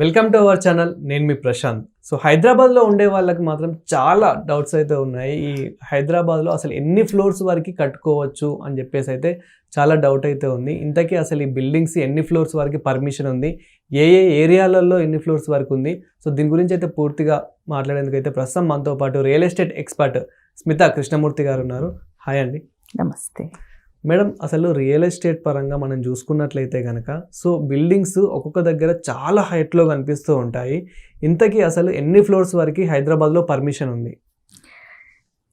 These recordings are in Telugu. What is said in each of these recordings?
వెల్కమ్ టు అవర్ ఛానల్ నేను మీ ప్రశాంత్. సో హైదరాబాద్లో ఉండే వాళ్ళకి మాత్రం చాలా డౌట్స్ అయితే ఉన్నాయి. ఈ హైదరాబాద్లో అసలు ఎన్ని ఫ్లోర్స్ వరకు కట్టుకోవచ్చు అని చెప్పేసి అయితే చాలా డౌట్ అయితే ఉంది. ఇంతకీ అసలు ఈ బిల్డింగ్స్ ఎన్ని ఫ్లోర్స్ వరకు పర్మిషన్ ఉంది? ఏ ఏ ఏరియాలలో ఎన్ని ఫ్లోర్స్ వరకు ఉంది? సో దీని గురించి అయితే పూర్తిగా మాట్లాడేందుకు అయితే ప్రస్తుతం మనతో పాటు real estate expert Smitha Krishnamurthy గారు ఉన్నారు. హాయ్ అండి. నమస్తే. మేడం అసలు రియల్ ఎస్టేట్ పరంగా మనం చూసుకున్నట్లయితే కనుక సో బిల్డింగ్స్ ఒక్కొక్క దగ్గర చాలా హైట్లో కనిపిస్తూ ఉంటాయి. ఇంతకీ అసలు ఎన్ని ఫ్లోర్స్ వరకు హైదరాబాద్లో పర్మిషన్ ఉంది?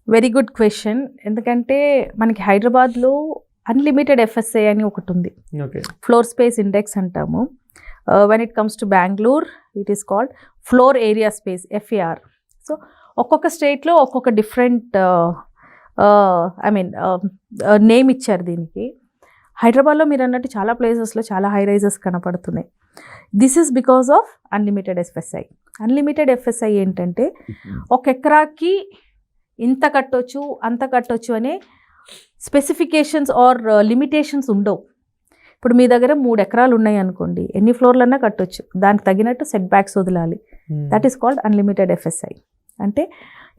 వెరీ గుడ్ క్వశ్చన్ ఎందుకంటే మనకి హైదరాబాద్లో అన్లిమిటెడ్ ఎఫ్ఎస్ఐ అని ఒకటి ఉంది. ఓకే. ఫ్లోర్ స్పేస్ ఇండెక్స్ అంటాము. When it comes to Bengaluru it is called floor area space FAR so ఒక్కొక్క స్టేట్లో ఒక్కొక్క డిఫరెంట్ ఐ మీన్ నేమ్ ఇచ్చారు దీనికి. హైదరాబాద్లో మీరు అన్నట్టు చాలా ప్లేసెస్లో చాలా హై రైజెస్ కనపడుతున్నాయి. This is because of unlimited FSI unlimited FSI ఏంటంటే ఒక ఎకరాకి ఇంత కట్టొచ్చు అంత కట్టొచ్చు అనే స్పెసిఫికేషన్స్ ఆర్ లిమిటేషన్స్ ఉండవు. ఇప్పుడు మీ దగ్గర మూడు ఎకరాలు ఉన్నాయి అనుకోండి ఎన్ని ఫ్లోర్లన్నా కట్టొచ్చు. దానికి తగినట్టు సెట్ బ్యాక్స్ వదలాలి that is called unlimited FSI అంటే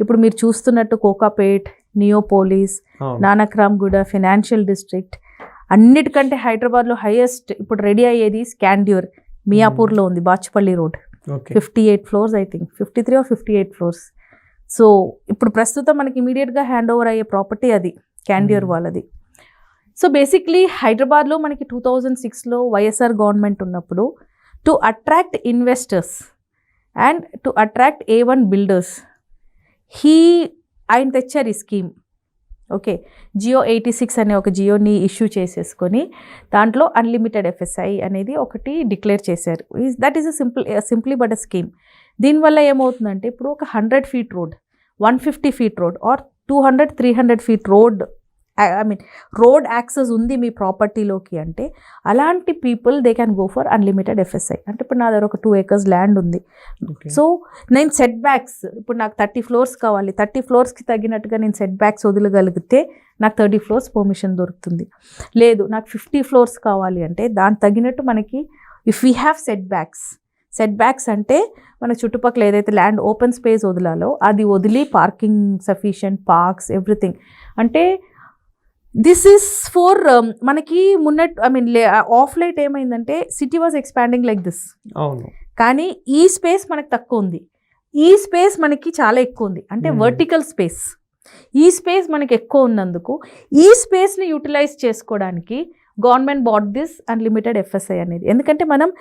ఇప్పుడు మీరు చూస్తున్నట్టు Kokapet Neopolis. Nanakramguda financial district అన్నిటికంటే హైదరాబాద్లో హైయెస్ట్ ఇప్పుడు రెడీ అయ్యేది స్కాండ్యూర్ మియాపూర్లో ఉంది Bachupally road fifty eight floors I think fifty three or fifty eight floors so ఇప్పుడు ప్రస్తుతం మనకి ఇమీడియట్గా హ్యాండ్ ఓవర్ అయ్యే ప్రాపర్టీ అది క్యాండియర్ Hmm. వాళ్ళది. సో బేసిక్లీ హైదరాబాద్లో మనకి టూ థౌజండ్ సిక్స్లో వైఎస్ఆర్ గవర్నమెంట్ ఉన్నప్పుడు to attract investors and to attract A one builders he ఆయన తెచ్చారు ఈ scheme. Okay. GO eighty six అనే ఒక జియోని ఇష్యూ చేసేసుకొని దాంట్లో అన్లిమిటెడ్ ఎఫ్ఎస్ఐ అనేది ఒకటి డిక్లేర్ చేశారు. That is a simple simply but a scheme దీనివల్ల ఏమవుతుందంటే ఇప్పుడు ఒక hundred feet road one fifty feet road or two hundred three hundred feet road I mean road access ఉంది మీ ప్రాపర్టీలోకి అంటే అలాంటి people they can go for unlimited FSI అంటే ఇప్పుడు నా దగ్గర ఒక టూ ఏకర్స్ ల్యాండ్ ఉంది. సో నేను సెట్ బ్యాక్స్ ఇప్పుడు నాకు థర్టీ ఫ్లోర్స్ కావాలి. థర్టీ ఫ్లోర్స్కి తగినట్టుగా నేను సెట్ బ్యాక్స్ వదలగలిగితే నాకు థర్టీ ఫ్లోర్స్ పర్మిషన్ దొరుకుతుంది. లేదు నాకు ఫిఫ్టీ ఫ్లోర్స్ కావాలి అంటే దానికి తగినట్టు మనకి if we have set backs set backs అంటే మన చుట్టుపక్కల ఏదైతే ల్యాండ్ ఓపెన్ స్పేస్ వదిలాలో అది వదిలి పార్కింగ్ సఫిషియంట్ పార్క్స్ ఎవ్రీథింగ్ అంటే దిస్ ఈస్ ఫర్ మనకి మున్నట్ ఐ మీన్ ఆఫ్ లైట్ ఏమైందంటే city was expanding like this అవును. కానీ ఈ స్పేస్ మనకు తక్కువ ఉంది. ఈ స్పేస్ మనకి చాలా ఎక్కువ ఉంది. అంటే Hmm. వర్టికల్ స్పేస్ ఈ స్పేస్ మనకి ఎక్కువ ఉన్నందుకు ఈ స్పేస్ని యూటిలైజ్ చేసుకోవడానికి government bought this unlimited FSI అనేది. ఎందుకంటే మనం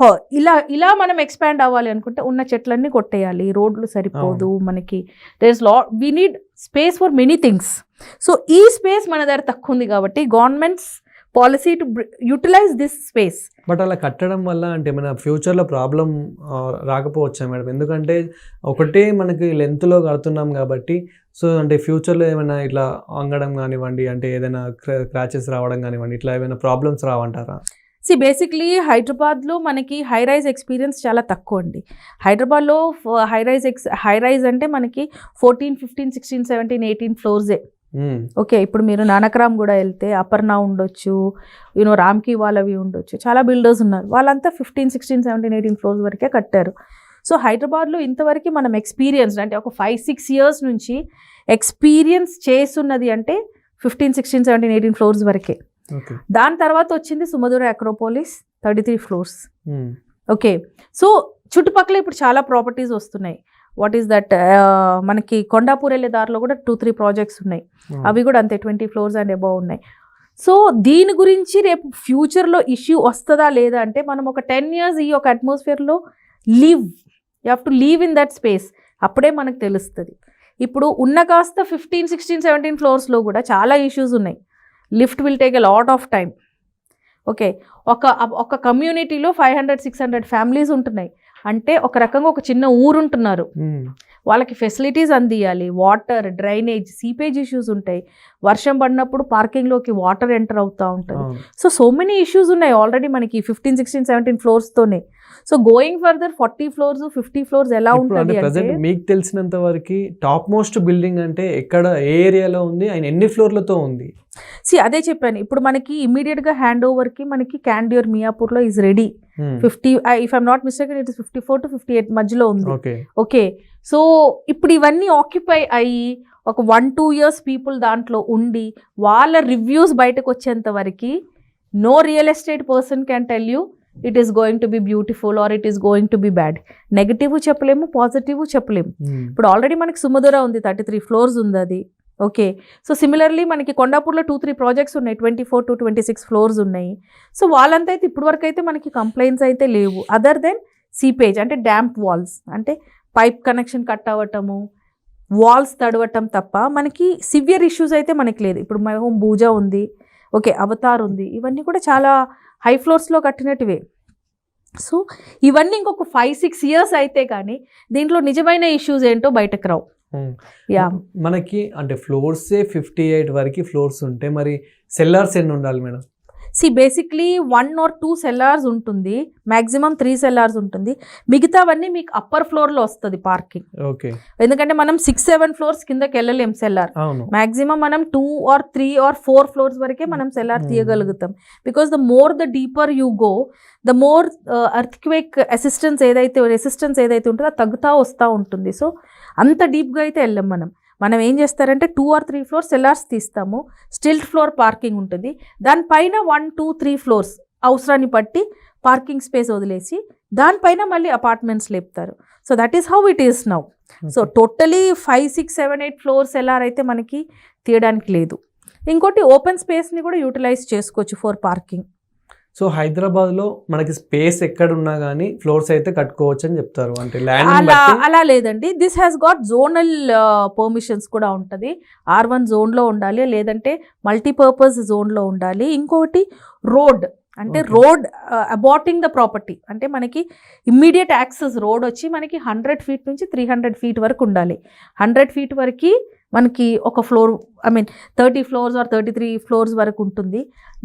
హో- ఇలా ఇలా మనం ఎక్స్పాండ్ అవ్వాలి అనుకుంటే ఉన్న చెట్లన్నీ కొట్టేయాలి రోడ్లు సరిపోదు మనకి. There is law we need space for many things so ఈ స్పేస్ మన దగ్గర తక్కువ ఉంది కాబట్టి governments policy to utilize this space. But అలా కట్టడం వల్ల అంటే మన ఫ్యూచర్లో ప్రాబ్లం రాకపోవచ్చా మేడం? ఎందుకంటే ఒకటే మనకి లెంత్లో కడుతున్నాం కాబట్టి సో అంటే ఫ్యూచర్లో ఏమైనా ఇట్లా వంగడం కానివ్వండి అంటే ఏదైనా క్రాచెస్ రావడం కానివ్వండి ఇట్లా ఏమైనా ప్రాబ్లమ్స్ రావంటారా? సి బేసిక్లీ హైదరాబాద్లో మనకి హై రైజ్ ఎక్స్పీరియన్స్ చాలా తక్కువ అండి. హైదరాబాద్లో high rise ex high rise అంటే మనకి fourteen fifteen sixteen seventeen eighteen ఫ్లోర్సే. Okay ఇప్పుడు మీరు నానక్రామ్ కూడా వెళ్తే అపర్ణ ఉండొచ్చు యూనో రామ్కి వాళ్ళవి ఉండొచ్చు. చాలా బిల్డర్స్ ఉన్నారు. వాళ్ళంతా fifteen sixteen seventeen eighteen floors వరకే కట్టారు. సో హైదరాబాద్లో ఇంతవరకు మనం ఎక్స్పీరియన్స్ అంటే ఒక ఫైవ్ సిక్స్ ఇయర్స్ నుంచి ఎక్స్పీరియన్స్ చేస్తున్నది అంటే fifteen sixteen seventeen eighteen floors వరకే. దాని తర్వాత వచ్చింది Sumadhura Acropolis thirty three floors. Okay so చుట్టుపక్కల ఇప్పుడు చాలా ప్రాపర్టీస్ వస్తున్నాయి. వాట్ ఈస్ దట్ మనకి కొండాపూర్ వెళ్ళే దారిలో కూడా టూ త్రీ ప్రాజెక్ట్స్ ఉన్నాయి. అవి కూడా అంతే ట్వంటీ ఫ్లోర్స్ అండ్ అబౌవ్ ఉన్నాయి. సో దీని గురించి రేపు ఫ్యూచర్లో ఇష్యూ వస్తుందా లేదా అంటే మనం ఒక టెన్ ఇయర్స్ ఈ ఒక అట్మాస్ఫియర్లో live you have to live in that space అప్పుడే మనకు తెలుస్తుంది. ఇప్పుడు ఉన్న కాస్త ఫిఫ్టీన్ సిక్స్టీన్ సెవెంటీన్ ఫ్లోర్స్లో కూడా చాలా ఇష్యూస్ ఉన్నాయి. Lift will take a lot of time okay ఒక ఒక కమ్యూనిటీలో five hundred six hundred families ఉంటున్నాయి. అంటే ఒక రకంగా ఒక చిన్న ఊరు ఉంటున్నారు మ్మ్. వాళ్ళకి ఫెసిలిటీస్ అందియాలి. వాటర్ డ్రైనేజ్ సీపేజ్ ఇష్యూస్ ఉంటాయి. వర్షం పడినప్పుడు పార్కింగ్లోకి వాటర్ ఎంటర్ అవుతూ ఉంటుంది. సో సో మెనీ ఇష్యూస్ ఉన్నాయి ఆల్రెడీ మనకి fifteen sixteen seventeen ఫ్లోర్స్తోనే so going further forty floors fifty floors ఎలా ఉంటుంది ప్రజెంట్ మీకు తెలిసినంత వరకు టాప్ మోస్ట్ బిల్డింగ్ అంటే ఎక్కడ ఏ ఏరియాలో ఉంది? అండ్ ఎన్ని ఫ్లోర్లతో ఉంది? సి అదే చెప్పాను. ఇప్పుడు మనకి ఇమీడియట్గా హ్యాండ్ ఓవర్కి మనకి Candeur మియాపూర్లో is ready. Fifty if I'm not mistake it is fifty four to fifty eight మధ్యలో ఉంది. ఓకే ఓకే సో ఇప్పుడు ఇవన్నీ ఆక్యుపై అయ్యి ఒక వన్ టూ ఇయర్స్ పీపుల్ దాంట్లో ఉండి వాళ్ళ రివ్యూస్ బయటకు వచ్చేంత వరకు no real estate person can tell you it is going to be beautiful or it is going to be bad negative చెప్పలేము పాజిటివ్ చెప్పలేము. Hmm. ఇప్పుడు ఆల్రెడీ మనకి సుమధుర ఉంది థర్టీ త్రీ ఫ్లోర్స్ ఉంది అది. ఓకే. సో సిమిలర్లీ మనకి కొండాపూర్లో టూ త్రీ ప్రాజెక్ట్స్ ఉన్నాయి. Twenty four to twenty six floors ఉన్నాయి. సో వాళ్ళంతా అయితే ఇప్పటివరకు అయితే మనకి కంప్లైంట్స్ అయితే లేవు. అదర్ దెన్ సీపేజ్ అంటే డ్యాంప్ వాల్స్ అంటే పైప్ కనెక్షన్ కట్ అవ్వటము వాల్స్ తడవటం తప్ప మనకి సివియర్ ఇష్యూస్ అయితే మనకి లేదు. ఇప్పుడు మై హోమ్ పూజా ఉంది ఓకే అవతార్ ఉంది. ఇవన్నీ కూడా చాలా హై ఫ్లోర్స్లో కట్టినట్టువే సో ఇవన్నీ ఇంకొక ఫైవ్ సిక్స్ ఇయర్స్ అయితే కానీ దీంట్లో నిజమైన ఇష్యూస్ ఏంటో బయటకు రావు. యా. మనకి అంటే ఫ్లోర్సే ఫిఫ్టీ ఎయిట్ వరకు ఫ్లోర్స్ ఉంటే మరి సెల్లార్స్ ఎన్ని ఉండాలి madam? See basically one or two cellars ఉంటుంది. మ్యాక్సిమం త్రీ సెల్లార్స్ ఉంటుంది. మిగతావన్నీ మీకు అప్పర్ ఫ్లోర్లో వస్తుంది పార్కింగ్ ఓకే ఎందుకంటే మనం సిక్స్ సెవెన్ ఫ్లోర్స్ కిందకి వెళ్ళలేం సెల్లార్ మాక్సిమం మనం two or three or four floors వరకే మనం cellar Hmm. తీయగలుగుతాం. Because the more the deeper you go the more earthquake assistance ఏదైతే రెసిస్టెన్స్ ఏదైతే ఉంటుందో అది తగ్గుతూ వస్తూ ఉంటుంది. సో అంత డీప్గా అయితే వెళ్ళాం మనం. మనం ఏం చేస్తారంటే two or three floors cellars తీస్తాము. Stilt floor parking ఉంటుంది. దానిపైన వన్ టూ త్రీ ఫ్లోర్స్ అవసరాన్ని బట్టి పార్కింగ్ స్పేస్ వదిలేసి దానిపైన మళ్ళీ apartments లేపుతారు. So that is how it is now so totally five six seven eight floors ఎలా అయితే మనకి తీయడానికి లేదు. ఇంకోటి ఓపెన్ స్పేస్ని కూడా యూటిలైజ్ చేసుకోవచ్చు ఫర్ పార్కింగ్ సో హైదరాబాద్లో మనకి స్పేస్ ఎక్కడ ఉన్నా గానీ ఫ్లోర్స్ అయితే కట్టుకోవచ్చు అని చెప్తారు. అంటే ల్యాండ్ అలా అలా లేదండి. This has got zonal permissions కూడా ఉంటుంది. ఆర్ వన్ జోన్లో ఉండాలి లేదంటే మల్టీపర్పస్ జోన్లో ఉండాలి. ఇంకోటి రోడ్. అంటే. రోడ్ అబాటింగ్ ద ప్రాపర్టీ అంటే మనకి ఇమ్మీడియట్ యాక్సెస్ రోడ్ వచ్చి మనకి హండ్రెడ్ ఫీట్ నుంచి త్రీ హండ్రెడ్ ఫీట్ వరకు ఉండాలి. హండ్రెడ్ ఫీట్ వరకు మనకి ఒక floor I mean thirty floors or thirty three floors వరకు ఉంటుంది.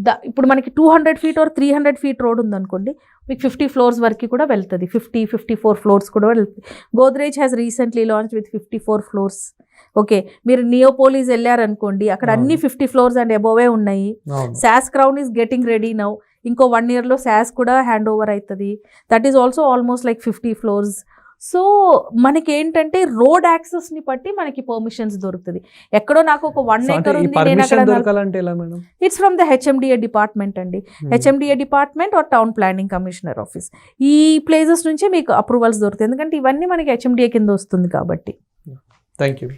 ద ఇప్పుడు మనకి two hundred feet or three hundred feet road ఉందనుకోండి మీకు ఫిఫ్టీ ఫ్లోర్స్ వరకు కూడా వెళ్తుంది. ఫిఫ్టీ ఫిఫ్టీ ఫోర్ ఫ్లోర్స్ కూడా వెళ్తుంది. Godrej has recently launch with fifty four floors okay మీరు నియోపోలీస్ వెళ్ళారనుకోండి అక్కడ అన్ని. ఫిఫ్టీ ఫ్లోర్స్ అండ్ అబోవే ఉన్నాయి. SAS crown is getting ready now ఇంకో వన్ ఇయర్లో శాస్ కూడా హ్యాండ్ ఓవర్ అవుతుంది that is also almost like fifty floors so మనకి ఏంటంటే రోడ్ యాక్సెస్ని బట్టి మనకి పర్మిషన్స్ దొరుకుతుంది. ఎక్కడో నాకు ఒక వన్ ఏకర్ ఉంది it's from the HMDA department అండి. HMDA department or town planning commissioner office ఈ ప్లేసెస్ నుంచే మీకు అప్రూవల్స్ దొరుకుతాయి. ఎందుకంటే ఇవన్నీ మనకి హెచ్ఎండిఏ కింద వస్తుంది కాబట్టి. Thank you